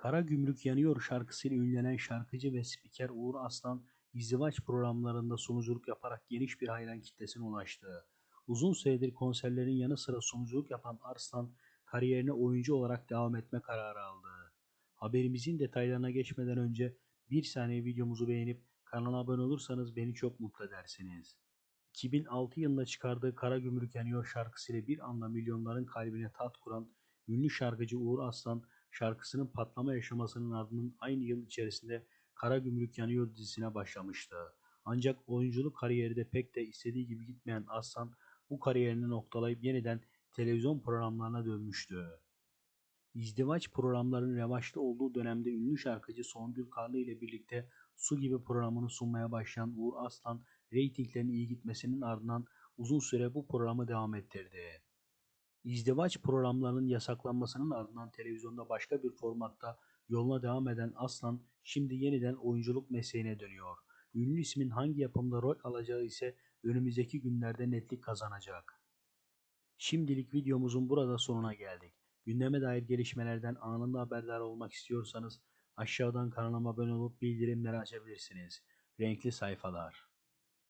Kara Gümrük Yanıyor şarkısıyla ünlenen şarkıcı ve spiker Uğur Aslan, izdivaç programlarında sunuculuk yaparak geniş bir hayran kitlesine ulaştı. Uzun süredir konserlerin yanı sıra sunuculuk yapan Arslan, kariyerine oyuncu olarak devam etme kararı aldı. Haberimizin detaylarına geçmeden önce bir saniye videomuzu beğenip kanala abone olursanız beni çok mutlu edersiniz. 2006 yılında çıkardığı Kara Gümrük Yanıyor şarkısıyla bir anda milyonların kalbine tat kuran ünlü şarkıcı Uğur Aslan şarkısının patlama yaşamasının ardından aynı yıl içerisinde Kara Gümrük Yanıyor dizisine başlamıştı. Ancak oyunculuk kariyeri de pek de istediği gibi gitmeyen Aslan bu kariyerini noktalayıp yeniden televizyon programlarına dönmüştü. İzdivaç programlarının revaçta olduğu dönemde ünlü şarkıcı Songül Karlı ile birlikte Su gibi programını sunmaya başlayan Uğur Aslan, reytinglerin iyi gitmesinin ardından uzun süre bu programı devam ettirdi. İzdivaç programlarının yasaklanmasının ardından televizyonda başka bir formatta yoluna devam eden Aslan şimdi yeniden oyunculuk mesleğine dönüyor. Ünlü ismin hangi yapımda rol alacağı ise önümüzdeki günlerde netlik kazanacak. Şimdilik videomuzun burada sonuna geldik. Gündeme dair gelişmelerden anında haberdar olmak istiyorsanız aşağıdan kanalıma abone olup bildirimleri açabilirsiniz. Renkli sayfalar.